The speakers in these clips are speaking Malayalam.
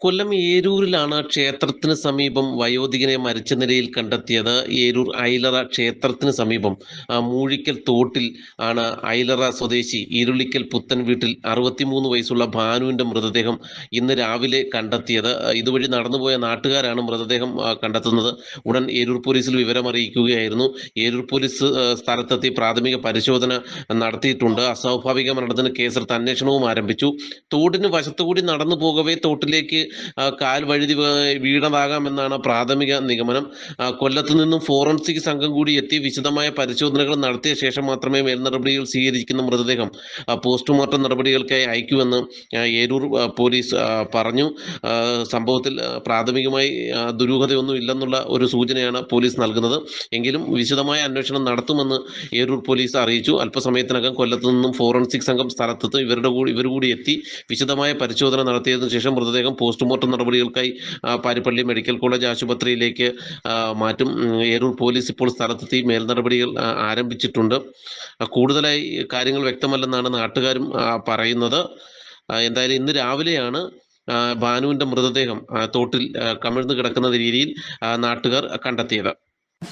കൊല്ലം ഏരൂരിലാണ് ക്ഷേത്രത്തിന് സമീപം വയോധികനെ മരിച്ച നിലയിൽ കണ്ടെത്തിയത്. ഏരൂർ ഐലറ ക്ഷേത്രത്തിന് സമീപം മൂഴിക്കൽ തോട്ടിൽ ആണ് ഐലറ സ്വദേശി ഇരുളിക്കൽ പുത്തൻ വീട്ടിൽ അറുപത്തിമൂന്ന് വയസ്സുള്ള ഭാനുവിന്റെ മൃതദേഹം ഇന്ന് രാവിലെ കണ്ടെത്തിയത്. ഇതുവഴി നടന്നുപോയ നാട്ടുകാരാണ് മൃതദേഹം കണ്ടെത്തുന്നത്. ഉടൻ ഏരൂർ പോലീസിൽ വിവരം അറിയിക്കുകയായിരുന്നു ഏരൂർ പോലീസ് സ്ഥലത്തെത്തി പ്രാഥമിക പരിശോധന നടത്തിയിട്ടുണ്ട്. അസ്വാഭാവിക മരണത്തിന് കേസെടുത്ത് അന്വേഷണവും ആരംഭിച്ചു. തോടിന് വശത്തുകൂടി നടന്നു പോകവേ തോട്ടിലേക്ക് കാൽ വഴുതി വീണതാകാമെന്നാണ് പ്രാഥമിക നിഗമനം. കൊല്ലത്ത് നിന്നും ഫോറൻസിക് സംഘം കൂടി എത്തി വിശദമായ പരിശോധനകൾ നടത്തിയ ശേഷം മാത്രമേ മേൽ നടപടികൾ സ്വീകരിക്കുന്ന മൃതദേഹം പോസ്റ്റ്മോർട്ടം നടപടികൾക്കായി അയക്കുമെന്ന് ഏരൂർ പോലീസ് പറഞ്ഞു. സംഭവത്തിൽ പ്രാഥമികമായി ദുരൂഹതയൊന്നും ഇല്ലെന്നുള്ള ഒരു സൂചനയാണ് പോലീസ് നൽകുന്നത്. എങ്കിലും വിശദമായ അന്വേഷണം നടത്തുമെന്ന് ഏരൂർ പോലീസ് അറിയിച്ചു. അല്പസമയത്തിനകം കൊല്ലത്ത് നിന്നും ഫോറൻസിക് സംഘം സ്ഥലത്തെത്തും ഇവരുടെ കൂടി ഇവർ കൂടി എത്തി വിശദമായ പരിശോധന നടത്തിയതിനു ശേഷം മൃതദേഹം പോസ്റ്റ്മോർട്ടം നടപടികൾക്കായി പാരിപ്പള്ളി മെഡിക്കൽ കോളേജ് ആശുപത്രിയിലേക്ക് മാറ്റും. ഏരൂർ പോലീസ് ഇപ്പോൾ സ്ഥലത്തെത്തി മേൽ നടപടികൾ ആരംഭിച്ചിട്ടുണ്ട്. കൂടുതലായി കാര്യങ്ങൾ വ്യക്തമല്ലെന്നാണ് നാട്ടുകാരും പറയുന്നത്. എന്തായാലും ഇന്ന് രാവിലെയാണ് ബാനുവിന്റെ മൃതദേഹം തോട്ടിൽ കമിഴ്ന്നു കിടക്കുന്ന രീതിയിൽ നാട്ടുകാർ കണ്ടെത്തിയത്.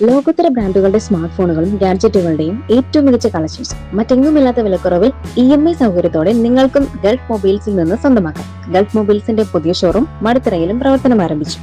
ലോകോത്തര ബ്രാൻഡുകളുടെ സ്മാർട്ട് ഫോണുകളും ഗാഡ്ജറ്റുകളുടെയും ഏറ്റവും മികച്ച കളക്ഷൻസ് മറ്റെങ്ങുമില്ലാത്ത വിലക്കുറവിൽ ഇ എം ഐ സൗകര്യത്തോടെ നിങ്ങൾക്കും ഗൾഫ് മൊബൈൽസിൽ നിന്ന് സ്വന്തമാക്കാം. ഗൾഫ് മൊബൈൽസിന്റെ പുതിയ ഷോറൂം മടുത്തറയിലും പ്രവർത്തനം ആരംഭിച്ചു